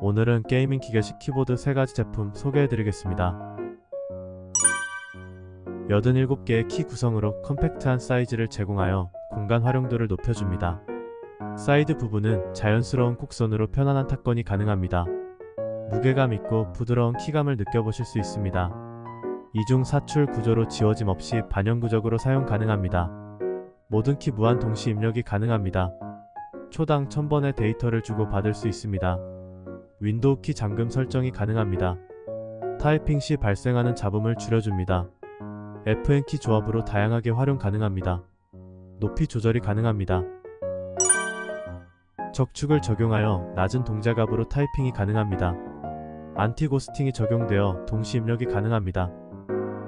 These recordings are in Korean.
오늘은 게이밍 기계식 키보드 3가지 제품 소개해드리겠습니다. 87개의 키 구성으로 컴팩트한 사이즈를 제공하여 공간 활용도를 높여줍니다. 사이드 부분은 자연스러운 곡선으로 편안한 탁건이 가능합니다. 무게감 있고 부드러운 키감을 느껴보실 수 있습니다. 이중 사출 구조로 지워짐 없이 반영구적으로 사용 가능합니다. 모든 키 무한 동시 입력이 가능합니다. 초당 1000번의 데이터를 주고 받을 수 있습니다. 윈도우 키 잠금 설정이 가능합니다. 타이핑 시 발생하는 잡음을 줄여줍니다. FN 키 조합으로 다양하게 활용 가능합니다. 높이 조절이 가능합니다. 적축을 적용하여 낮은 동작압으로 타이핑이 가능합니다. 안티 고스팅이 적용되어 동시 입력이 가능합니다.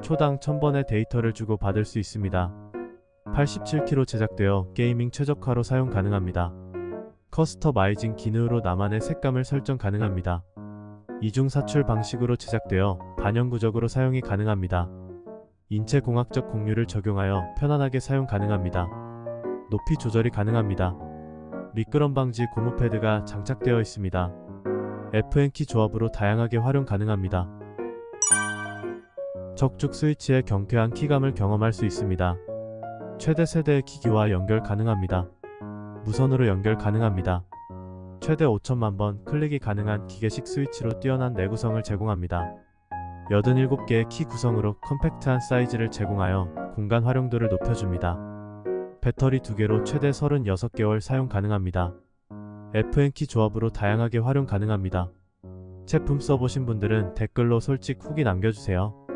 초당 1000번의 데이터를 주고 받을 수 있습니다. 87kg 제작되어 게이밍 최적화로 사용 가능합니다. 커스터마이징 기능으로 나만의 색감을 설정 가능합니다. 이중 사출 방식으로 제작되어 반영구적으로 사용이 가능합니다. 인체 공학적 공유를 적용하여 편안하게 사용 가능합니다. 높이 조절이 가능합니다. 미끄럼 방지 고무 패드가 장착되어 있습니다. FN키 조합으로 다양하게 활용 가능합니다. 적축 스위치의 경쾌한 키감을 경험할 수 있습니다. 최대 세대의 기기와 연결 가능합니다. 무선으로 연결 가능합니다. 최대 5천만 번 클릭이 가능한 기계식 스위치로 뛰어난 내구성을 제공합니다. 87개의 키 구성으로 컴팩트한 사이즈를 제공하여 공간 활용도를 높여줍니다. 배터리 2개로 최대 36개월 사용 가능합니다. FN키 조합으로 다양하게 활용 가능합니다. 제품 써보신 분들은 댓글로 솔직 후기 남겨주세요.